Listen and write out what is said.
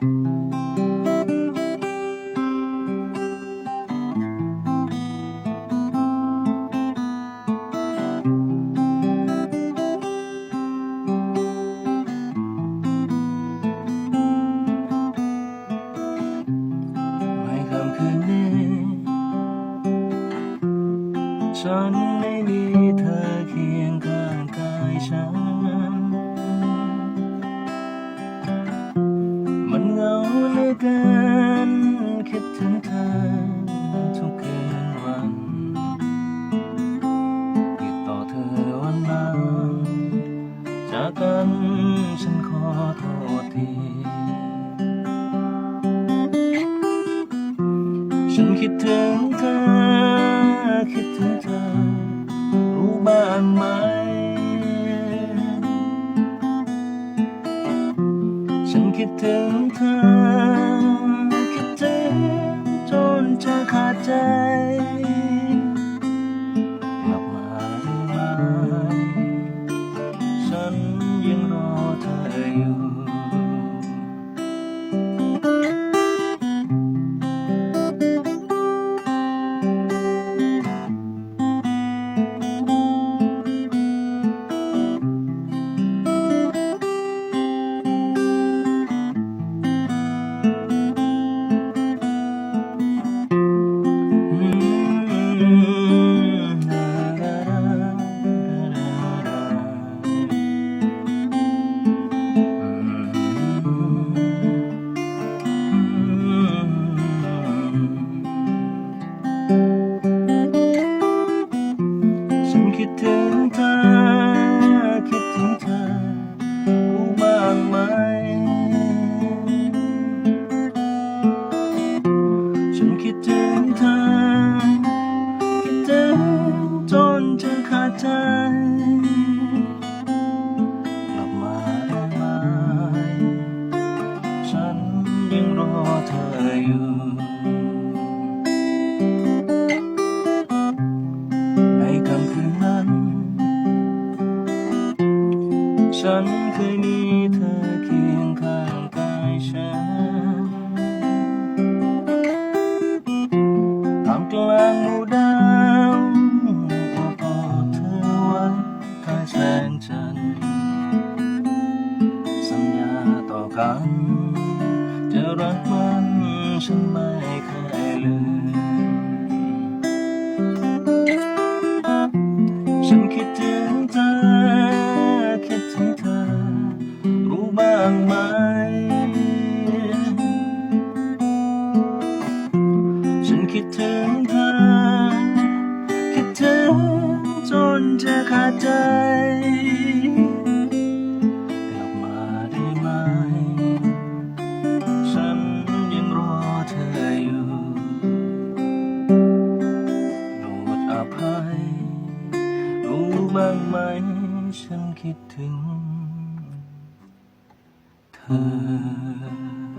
ไม่คำคืนนี้ฉันไม่มีเธอเคียงข้างกายฉัน เกิน คิดถึงเธอทุกคืนวันติดต่อเธอวันนั้นจากกันฉันขอโทษที ฉันคิดถึง คิดถึงเธอ คิดถึงจนเธอขาดใจกลับมาได้ไหมฉันยังรอ ถึงเธอ คิดถึงเธอรู้บ้างไหม ฉันคิดถึงเธอ คิดถึงจนจะขาดใจ กลับมาได้ไหม ฉันยังรอเธออยู่ ฉันเคยมีเธอเคียงข้างกายฉันท่ามกลางหมู่ดาวโอบกอดเธอไว้ใต้แสงจันทร์สัญญาต่อกัน จะรักมันฉันไม่เคยลืม คิดถึงเธอ คิดถึงจนจะขาดใจ กลับมาได้ไหม ฉันยังรอเธออยู่โปรดอภัย รู้บ้างไหม ฉันคิดถึงเธอ